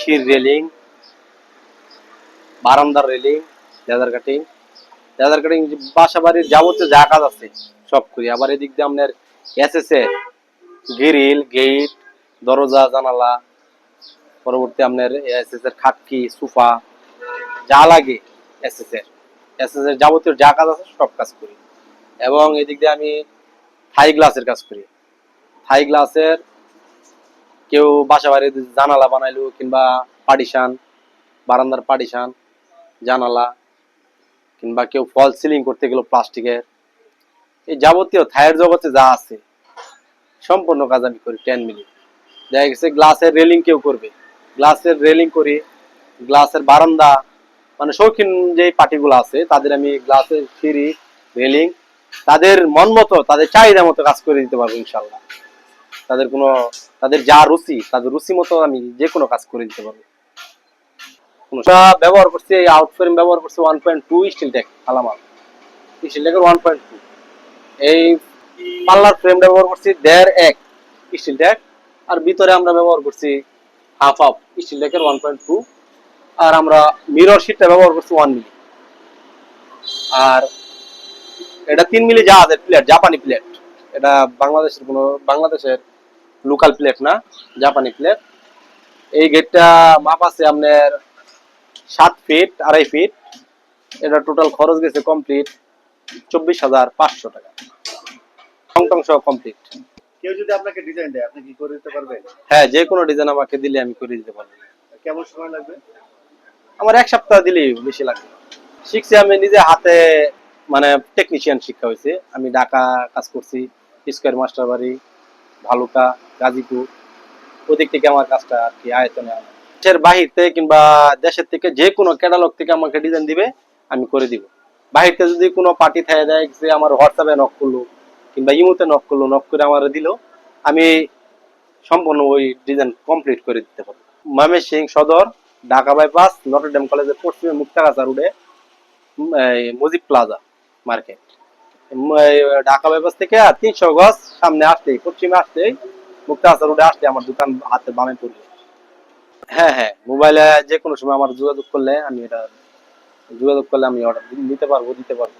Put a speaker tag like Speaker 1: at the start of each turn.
Speaker 1: শির রেলিং, বারান্দার railing, leather cutting. Leather cutting বাসা বাড়ির যাবতীয় যা কাজ আছে, সব করি। আবার এদিক দিয়ে আপনার এর গ্রিল গেট দরজা, জানালা, পরবর্তী আপনার এসএস এর খাটকি, সোফা, যা লাগে এসএস এর। এসএস এর যাবতীয় যা কাজ আছে, সব কাজ করি। এবং এদিক দিয়ে আমি থাই গ্লাসের কাজ করি। থাই গ্লাসের কেউ বাসা বাড়ির জানালা বানাইলো কিংবা পার্টিশন বারান্দার পার্টিশন জানালা, কিংবা কেউ ফল সিলিং করতে গেল প্লাস্টিকের। এই যাবতীয় থায়ের জগতে যা আছে, সম্পূর্ণ কাজ আমি করি টেন মিনিট দেখা গেছে গ্লাসের রেলিং কেউ করবে। গ্লাসের রেলিং করি, গ্লাসের বারান্দা মানে শৌখিন যে পার্টিগুলো আছে, তাদের আমি গ্লাসের সিঁড়ি রেলিং তাদের মন মতো, তাদের চাহিদা মতো কাজ করে দিতে পারব ইনশাল্লাহ। তাদের কোনো, তাদের যা রুচি, তাদের রুচি মতো আমি যে কোনো কাজ করে দিতে পারব। ব্যবহার করছি, এই আউট ফ্রেম ব্যবহার করছি one point two steel tech আলামাল। Steel টেকের ওয়ান পয়েন্ট টু এই পাল্লার ফ্রেম ব্যবহার করছি দেড় এক স্টিল টেক আর ভিতরে আমরা ব্যবহার করছি হাফ হাফ স্টিল টেকের ওয়ান পয়েন্ট টু আর আমরা মিরর শিটটা ব্যবহার করছি ওয়ান মিলি আর এটা তিন মিলি জাহাজের প্লেট জাপানি প্লেট এটা বাংলাদেশের কোনো, বাংলাদেশের লোকাল প্লেট না জাপানি প্লেট এই গেটটা মাপ আছে আপনার সাত ফিট আড়াই ফিট এটা টোটাল খরচ গেছে কমপ্লিট চব্বিশ হাজার পাঁচশো টাকা। টং সহ কমপ্লিট
Speaker 2: কেউ যদি আপনাকে ডিজাইন দেয় আপনি কি করে দিতে পারবেন?
Speaker 1: হ্যাঁ যে কোনো ডিজাইন আমাকে দিলে আমি করে দিতে পারব।
Speaker 2: কেমন সময় লাগবে?
Speaker 1: আমার এক সপ্তাহ দিলেই বেশি লাগবে। শিখছি আমি নিজে হাতে মানে টেকনিশিয়ান শিক্ষা হয়েছে। আমি ঢাকা কাজ করছি স্কোয়ার মাস্টার বাড়ি। ভালুকা, গাজীপুর, ওদিক থেকে আমার কাজটা আর কি আয়তনে দেশের বাহির থেকে কিংবা দেশের থেকে যে কোনো ক্যাটালগ থেকে আমাকে ডিজাইন দিবে, আমি করে দিব। বাহির থেকে যদি কোনো পার্টি থাকে দেয় যে আমার হোয়াটসঅ্যাপে নক করল, কিংবা ইমোতে নক করল নক করে আমার দিল, আমি সম্পূর্ণ ওই ডিজাইন কমপ্লিট করে দিতে পারব। ময়মনসিং সদর, ঢাকা বাইপাস নটরডেম কলেজের পশ্চিমে মুক্তাগাছা রোডে মুজিব প্লাজা মার্কেট ঢাকা ব্যবস্থা থেকে আর তিনশো গজ সামনে আসতেই, পশ্চিমে আসতেই আসার রোডে আসতে আমার দোকান হাতে বামে পড়বে হ্যাঁ হ্যাঁ মোবাইলে যে কোনো সময় আমার যোগাযোগ করলে আমি এটা যোগাযোগ করলে আমি অর্ডার নিতে পারব, দিতে পারব।